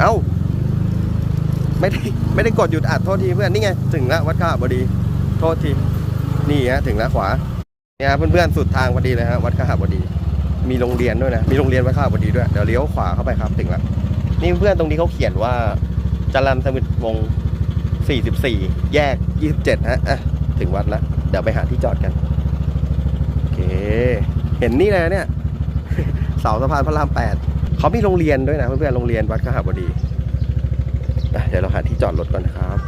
เอ้า ไม่ได้ไม่ได้กดหยุดอัดโทษทีเพื่อนนี่ไง ถึงแล้ววัดข้าบดี โทษทีนี่ฮะถึงแล้วขวาเนี่ยฮะเพื่อนๆสุดทางพอดีเลยฮะวัดข้าบดี มีโรงเรียนด้วยนะมีโรงเรียนวัดข้าบดีด้วยเดี๋ยวเลี้ยวขวาเข้าไปครับถึงแล้วนี่เพื่อนตรงนี้เขาเขียนว่าจรัญสมิทวงศ์44 แยก 27 ฮะอะถึงวัดแล้ว เดี๋ยวไปหาที่จอดกัน โอเค เห็นนี่เลยเนี่ย เสาสะพานพระรามแปด เขามีโรงเรียนด้วยนะเพื่อนๆโรงเรียนวัดข้าบดีเดี๋ยวเราหาที่จอดรถก่อนนะครับ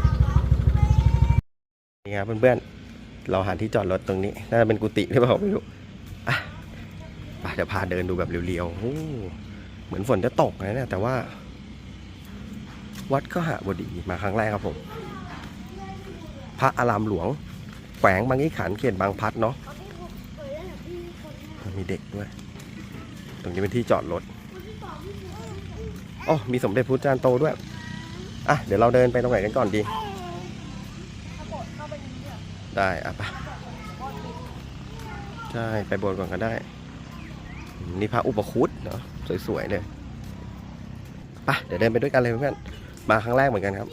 นี่ครับเพื่อนๆเราหาที่จอดรถตรงนี้น่าจะเป็นกุฏิหรือเปล่าไม่รู้อะเดี๋ยวพาเดินดูแบบเรียวๆเหมือนฝนจะตกนะเนี่ยแต่ว่า วัดก็หาบดีมาครั้งแรกครับผม พระอารามหลวง แขวงบางยี่ขันเขตบางพัดเนาะมีเด็กด้วย ตรงนี้เป็นที่จอดรถ อ๋อมีสมเด็จพระจารย์โตด้วย อะ เดี๋ยวเราเดินไปตรงไหนกันก่อนดี ได้ อะไปใช่ ไปโบนก่อนก็ได้ นี่พระอุปคุตเนาะสวยๆเลยไปเดี๋ยวเดินไปด้วยกันเลยเพื่อนมาครั้งแรกเหมือนกันครับ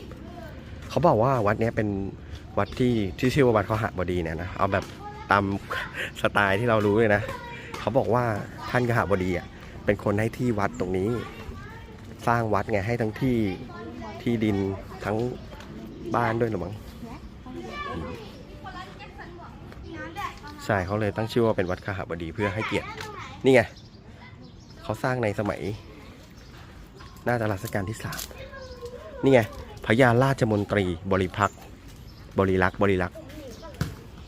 เขาบอกว่าวัดนี้เป็นวัดที่ที่ชื่อว่าวัดเขาหะบดีเนี่ยนะ เอาแบบตามสไตล์ที่เรารู้เลยนะ เขาบอกว่าท่านกหบดีอะเป็นคนให้ที่วัดตรงนี้ สร้างวัดไงให้ทั้งที่ที่ดินทั้งบ้านด้วยหรือมั้งใช่เขาเลยตั้งชื่อว่าเป็นวัดคหบดีเพื่อให้เกียรตินี่ไงเขาสร้างในสมัยน่าจะรัชกาลที่สามนี่ไงพญาราชมนตรีบริพักษ์บริลักษ์บริลักษ์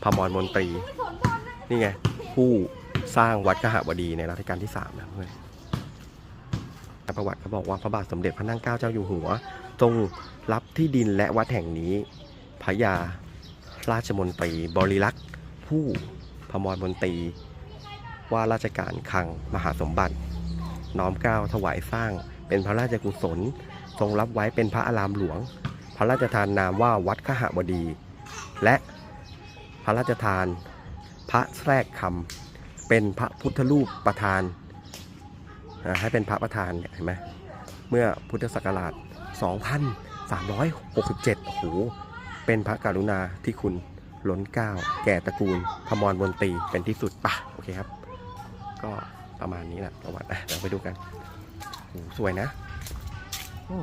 พมรมนตรี นี่ไง ผู้สร้างวัดคหบดีในรัชกาลที่สามนะเพื่อน ประวัติเขาบอกว่าพระบาทสมเด็จพระนั่งเกล้าเจ้าอยู่หัวทรงรับที่ดินและวัดแห่งนี้พระยาราชมนตรีบริลักษ์ผู้พมรมนตรีว่าราชการคลังมหาสมบัติ น้อมเกล้าถวายสร้างเป็นพระราชกุศล ทรงรับไว้เป็นพระอารามหลวง พระราชทานนามว่าวัดขหบดี และพระราชทานพระแทรกคำเป็นพระพุทธรูปประธาน ให้เป็นพระประธานเนี่ยเห็นไหมเมื่อพุทธศักราช 2367 โอ้โห เป็นพระกรุณาที่คุณล้นเกล้าแก่ตระกูลพมรบนตีเป็นที่สุดป่ะโอเคครับ ก็ประมาณนี้แหละประวัติอะเดี๋ยวไปดูกันโอ้โหสวยนะโอ้